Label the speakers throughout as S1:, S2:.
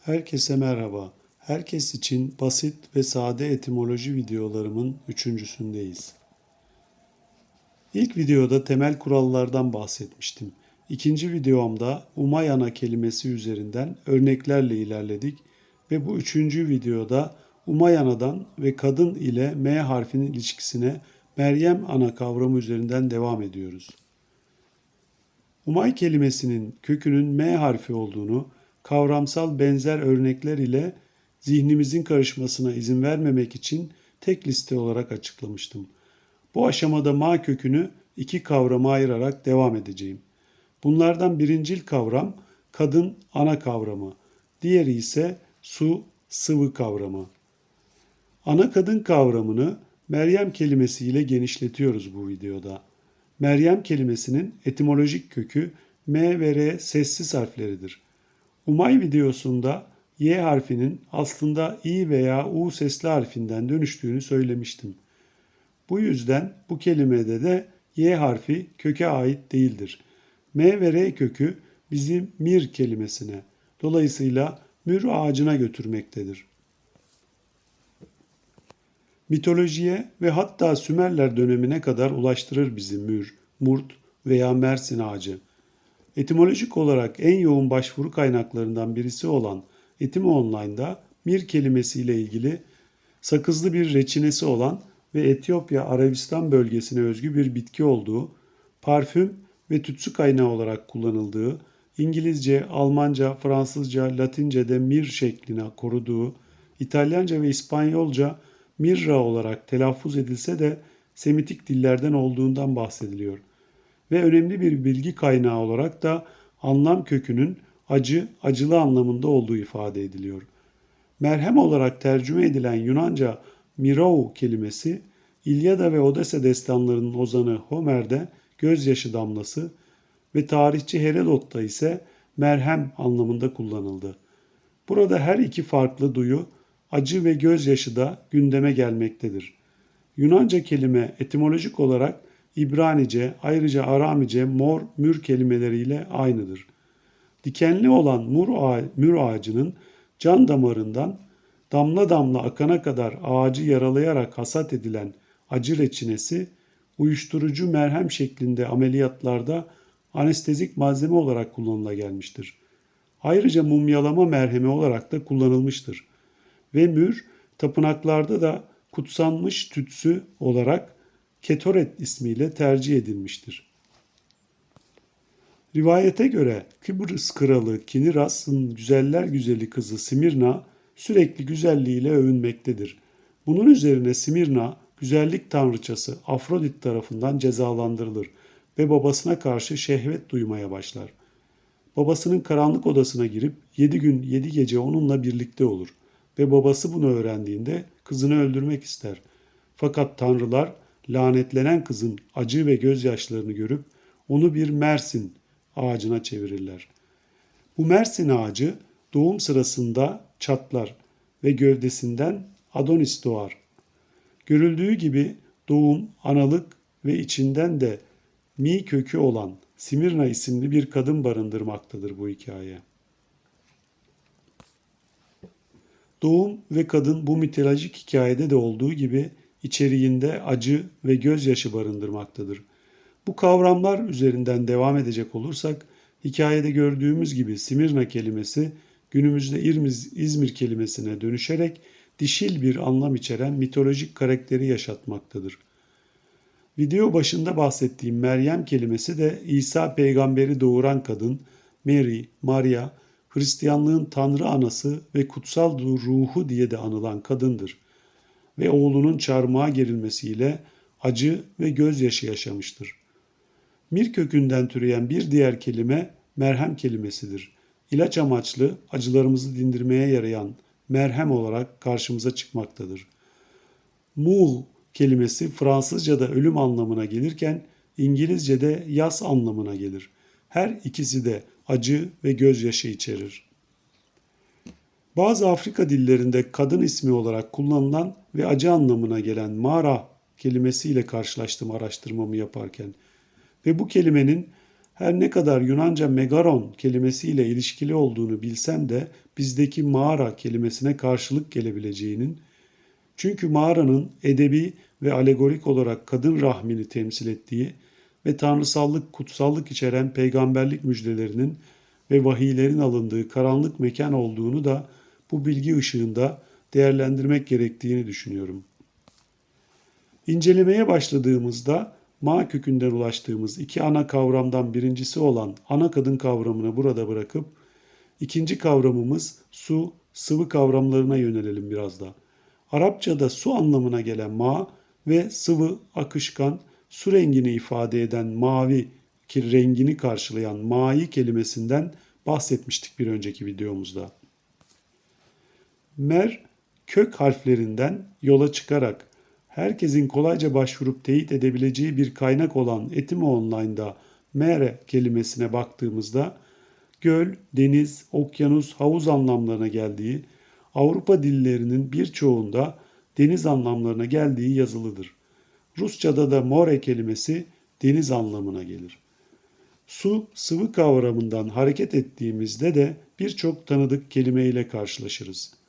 S1: Herkese merhaba. Herkes için basit ve sade etimoloji videolarımın üçüncüsündeyiz. İlk videoda temel kurallardan bahsetmiştim. İkinci videomda Umayana kelimesi üzerinden örneklerle ilerledik ve bu üçüncü videoda Umayana'dan ve kadın ile M harfinin ilişkisine Meryem ana kavramı üzerinden devam ediyoruz. Umay kelimesinin kökünün M harfi olduğunu kavramsal benzer örnekler ile zihnimizin karışmasına izin vermemek için tek liste olarak açıklamıştım. Bu aşamada ma kökünü iki kavrama ayırarak devam edeceğim. Bunlardan birincil kavram kadın ana kavramı, diğeri ise su sıvı kavramı. Ana kadın kavramını Meryem kelimesiyle genişletiyoruz bu videoda. Meryem kelimesinin etimolojik kökü M ve R sessiz harfleridir. Umay videosunda Y harfinin aslında İ veya U sesli harfinden dönüştüğünü söylemiştim. Bu yüzden bu kelimede de Y harfi köke ait değildir. M ve R kökü bizi mir kelimesine, dolayısıyla mür ağacına götürmektedir. Mitolojiye ve hatta Sümerler dönemine kadar ulaştırır bizi mür, murt veya mersin ağacı. Etimolojik olarak en yoğun başvuru kaynaklarından birisi olan Etimo Online'da mir kelimesiyle ilgili sakızlı bir reçinesi olan ve Etiyopya Arabistan bölgesine özgü bir bitki olduğu, parfüm ve tütsü kaynağı olarak kullanıldığı, İngilizce, Almanca, Fransızca, Latince'de mir şekline koruduğu, İtalyanca ve İspanyolca mirra olarak telaffuz edilse de Semitik dillerden olduğundan bahsediliyor. Ve önemli bir bilgi kaynağı olarak da anlam kökünün acı, acılı anlamında olduğu ifade ediliyor. Merhem olarak tercüme edilen Yunanca mirou kelimesi İlyada ve Odessa destanlarının ozanı Homer'de gözyaşı damlası ve tarihçi Herodot'ta ise merhem anlamında kullanıldı. Burada her iki farklı duyu acı ve gözyaşı da gündeme gelmektedir. Yunanca kelime etimolojik olarak İbranice, ayrıca Aramice, mor, mür kelimeleriyle aynıdır. Dikenli olan mur, ağa, mür ağacının can damarından damla damla akana kadar ağacı yaralayarak hasat edilen acı reçinesi, uyuşturucu merhem şeklinde ameliyatlarda anestezik malzeme olarak kullanıla gelmiştir. Ayrıca mumyalama merhemi olarak da kullanılmıştır. Ve mür, tapınaklarda da kutsanmış tütsü olarak Ketoret ismiyle tercih edilmiştir. Rivayete göre Kıbrıs kralı Kiniras'ın güzeller güzeli kızı Simirna sürekli güzelliğiyle övünmektedir. Bunun üzerine Simirna güzellik tanrıçası Afrodit tarafından cezalandırılır ve babasına karşı şehvet duymaya başlar. Babasının karanlık odasına girip yedi gün yedi gece onunla birlikte olur ve babası bunu öğrendiğinde kızını öldürmek ister. Fakat tanrılar lanetlenen kızın acı ve gözyaşlarını görüp onu bir mersin ağacına çevirirler. Bu mersin ağacı doğum sırasında çatlar ve gövdesinden Adonis doğar. Görüldüğü gibi doğum, analık ve içinden de Mi kökü olan Simirna isimli bir kadın barındırmaktadır bu hikaye. Doğum ve kadın bu mitolojik hikayede de olduğu gibi içeriğinde acı ve gözyaşı barındırmaktadır. Bu kavramlar üzerinden devam edecek olursak hikayede gördüğümüz gibi Simirna kelimesi günümüzde İzmir kelimesine dönüşerek dişil bir anlam içeren mitolojik karakteri yaşatmaktadır. Video başında bahsettiğim Meryem kelimesi de İsa peygamberi doğuran kadın, Mary, Maria, Hristiyanlığın Tanrı anası ve kutsal ruhu diye de anılan kadındır ve oğlunun çarmıha gerilmesiyle acı ve gözyaşı yaşamıştır. Mir kökünden türeyen bir diğer kelime merhem kelimesidir. İlaç amaçlı acılarımızı dindirmeye yarayan merhem olarak karşımıza çıkmaktadır. Muğ kelimesi Fransızca'da ölüm anlamına gelirken İngilizce'de yas anlamına gelir. Her ikisi de acı ve gözyaşı içerir. Bazı Afrika dillerinde kadın ismi olarak kullanılan ve acı anlamına gelen mara kelimesiyle karşılaştım araştırmamı yaparken. Ve bu kelimenin Her ne kadar Yunanca megaron kelimesiyle ilişkili olduğunu bilsem de bizdeki mağara kelimesine karşılık gelebileceğinin çünkü mağaranın edebi ve alegorik olarak kadın rahmini temsil ettiği ve tanrısallık, kutsallık içeren peygamberlik müjdelerinin ve vahiylerin alındığı karanlık mekan olduğunu da bu bilgi ışığında değerlendirmek gerektiğini düşünüyorum. İncelemeye başladığımızda ma kökünden ulaştığımız iki ana kavramdan birincisi olan ana kadın kavramını burada bırakıp ikinci kavramımız su, sıvı kavramlarına yönelelim biraz da. Arapçada su anlamına gelen ma ve sıvı, akışkan, su rengini ifade eden mavi ki rengini karşılayan mai kelimesinden bahsetmiştik bir önceki videomuzda. Mer kök harflerinden yola çıkarak herkesin kolayca başvurup teyit edebileceği bir kaynak olan Etimo Online'da mere kelimesine baktığımızda göl, deniz, okyanus, havuz anlamlarına geldiği, Avrupa dillerinin birçoğunda deniz anlamlarına geldiği yazılıdır. Rusçada da more kelimesi deniz anlamına gelir. Su, sıvı kavramından hareket ettiğimizde de birçok tanıdık kelime ile karşılaşırız.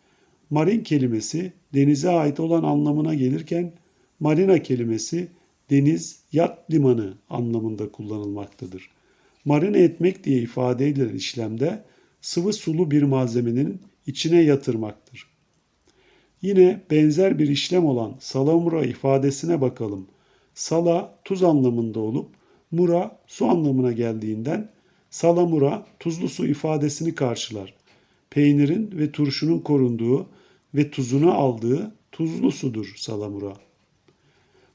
S1: Marin kelimesi denize ait olan anlamına gelirken marina kelimesi deniz, yat limanı anlamında kullanılmaktadır. Marine etmek diye ifade edilen işlemde sıvı sulu bir malzemenin içine yatırmaktır. Yine benzer bir işlem olan salamura ifadesine bakalım. Sala tuz anlamında olup mura su anlamına geldiğinden salamura tuzlu su ifadesini karşılar. Peynirin ve turşunun korunduğu ve tuzunu aldığı tuzlu sudur salamura.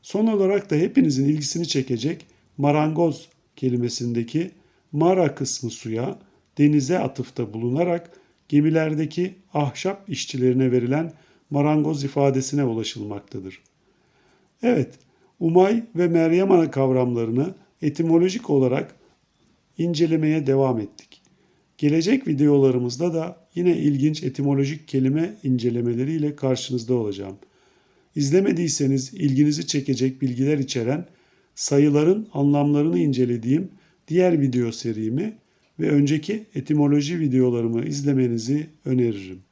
S1: Son olarak da hepinizin ilgisini çekecek marangoz kelimesindeki mara kısmı suya denize atıfta bulunarak gemilerdeki ahşap işçilerine verilen marangoz ifadesine ulaşılmaktadır. Evet, Umay ve Meryem Ana kavramlarını etimolojik olarak incelemeye devam ettik. Gelecek videolarımızda da yine ilginç etimolojik kelime incelemeleriyle karşınızda olacağım. İzlemediyseniz ilginizi çekecek bilgiler içeren sayıların anlamlarını incelediğim diğer video serimi ve önceki etimoloji videolarımı izlemenizi öneririm.